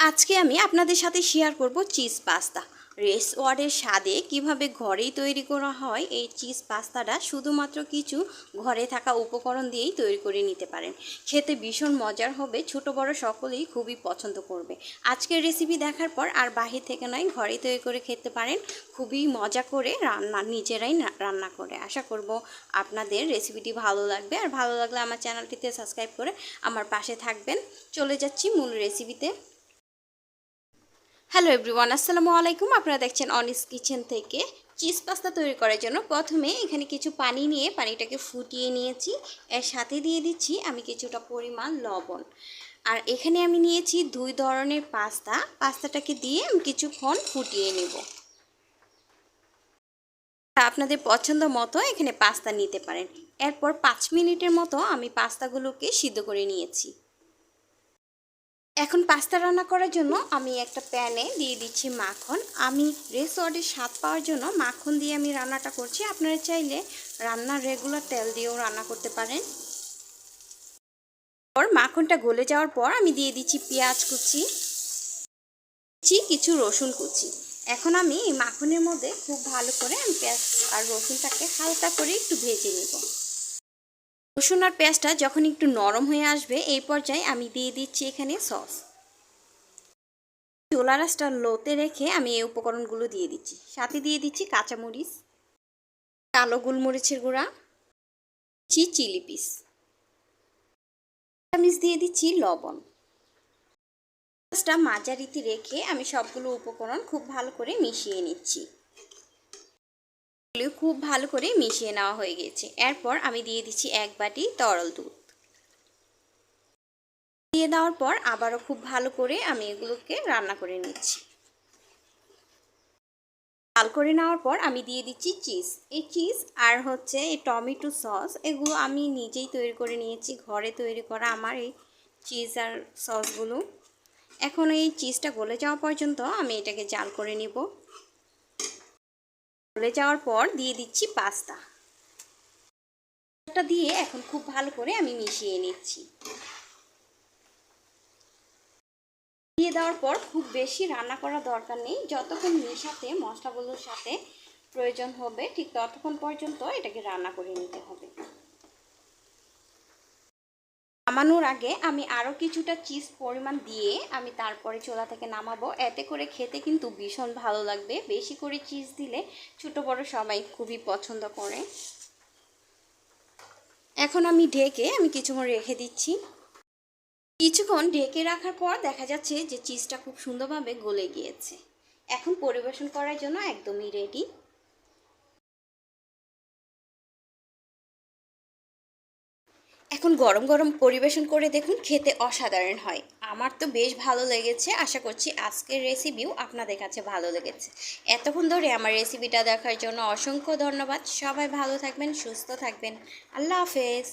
আজকে আমি আপনাদের সাথে শেয়ার করব চিজ পাস্তা রেসওয়ার্ডের স্বাদে কীভাবে ঘরেই তৈরি করা হয়, এই চিজ পাস্তাটা শুধুমাত্র কিছু ঘরে থাকা উপকরণ দিয়েই তৈরি করে নিতে পারেন। খেতে ভীষণ মজার হবে, ছোট বড় সকলেই খুবই পছন্দ করবে। আজকের রেসিপি দেখার পর আর বাহির থেকে নয়, ঘরেই তৈরি করে খেতে পারেন। খুবই মজা করে রান্না, নিজেরাই রান্না করে। আশা করব আপনাদের রেসিপিটি ভালো লাগবে। আর ভালো লাগলে আমার চ্যানেলটিতে সাবস্ক্রাইব করে আমার পাশে থাকবেন। চলে যাচ্ছি মূল রেসিপিতে হ্যালো এভরিওয়ান আসসালামু আলাইকুম। আপনারা দেখছেন অনিস কিচেন থেকে চিজ পাস্তা তৈরি করার জন্য। প্রথমে এখানে কিছু পানি নিয়ে পানিটাকে ফুটিয়ে নিয়েছি। এর সাথে দিয়ে দিচ্ছি আমি কিছুটা পরিমাণ লবণ। আর এখানে আমি নিয়েছি দুই ধরনের পাস্তা। পাস্তাটাকে দিয়ে আমি কিছুক্ষণ ফুটিয়ে নেব। আপনাদের পছন্দ মতো এখানে পাস্তা নিতে পারেন। এরপর পাঁচ মিনিটের মতো আমি পাস্তাগুলোকে সিদ্ধ করে নিয়েছি। এখন পাস্তা রান্না করার জন্য আমি একটা প্যানে দিয়ে দিচ্ছি মাখন। আমি রেসর্টের স্বাদ পাওয়ার জন্য মাখন দিয়ে আমি রান্নাটা করছি। আপনারা চাইলে রান্নার রেগুলার তেল দিয়েও রান্না করতে পারেন। পর মাখনটা গলে যাওয়ার পর আমি দিয়ে দিচ্ছি পেঁয়াজ কুচি, দিচ্ছি কিছু রসুন কুচি। এখন আমি মাখনের মধ্যে খুব ভালো করে আমি পেঁয়াজ আর রসুনটাকে হালকা করে একটু ভেজে নেব। রসুন আর পেঁয়াজটা যখন একটু নরম হয়ে আসবে, এই পর্যায়ে আমি দিয়ে দিচ্ছি এখানে সস। চোলা রাসটা লোতে রেখে আমি এই উপকরণগুলো দিয়ে দিচ্ছি। সাথে দিয়ে দিচ্ছি কাঁচামরিচ, কালো গোলমরিচের গুঁড়া, দিচ্ছি চিলি পিস। চামিচ দিয়ে দিচ্ছি লবণ। রাসটা মাঝারিতে রেখে আমি সবগুলো উপকরণ খুব ভালো করে মিশিয়ে নিচ্ছি। এগুলো খুব ভালো করে মিশিয়ে নেওয়া হয়ে গেছে। এরপর আমি দিয়ে দিচ্ছি এক বাটি তরল দুধ। দিয়ে দেওয়ার পর আবারও খুব ভালো করে আমি এগুলোকে রান্না করে নিচ্ছি। লাল করে নেওয়ার পর আমি দিয়ে দিচ্ছি চিজ। এই চিজ আর হচ্ছে এই টমেটো সস এগুলো আমি নিজেই তৈরি করে নিয়েছি। ঘরে তৈরি করা আমার এই চিজ আর সসগুলো। এখন এই চিজটা গলে যাওয়া পর্যন্ত আমি এটাকে জাল করে নিব। গলে যাওয়ার পর দিয়ে দিচ্ছি পাস্তা। পাস্তাটা দিয়ে এখন খুব ভালো করে আমি মিশিয়ে নিচ্ছি। দিয়ে দেওয়ার পর খুব বেশি রান্না করার দরকার নেই। যতক্ষণ মেশাতে, মশলাগুলোর সাথে প্রয়োজন হবে, ঠিক ততক্ষণ পর্যন্ত এটাকে রান্না করে নিতে হবে। নামানোর আগে আমি আরও কিছুটা চিজ পরিমাণ দিয়ে আমি তারপরে চোলা থেকে নামাবো। এতে করে খেতে কিন্তু ভীষণ ভালো লাগবে। বেশি করে চিজ দিলে ছোট বড় সবাই খুবই পছন্দ করে। এখন আমি ঢেকে আমি কিছুক্ষণ রেখে দিচ্ছি। কিছুক্ষণ ঢেকে রাখার পর দেখা যাচ্ছে যে চিজটা খুব সুন্দরভাবে গলে গিয়েছে। এখন পরিবেশন করার জন্য একদমই রেডি এখন গরম গরম পরিবেশন করে দেখুন খেতে অসাধারণ হয়। আমার তো বেশ ভালো লেগেছে। আশা করছি আজকের রেসিপিও আপনাদের কাছে ভালো লেগেছে। এতক্ষণ ধরে আমার রেসিপিটা দেখার জন্য অসংখ্য ধন্যবাদ। সবাই ভালো থাকবেন, সুস্থ থাকবেন। আল্লাহ হাফেজ।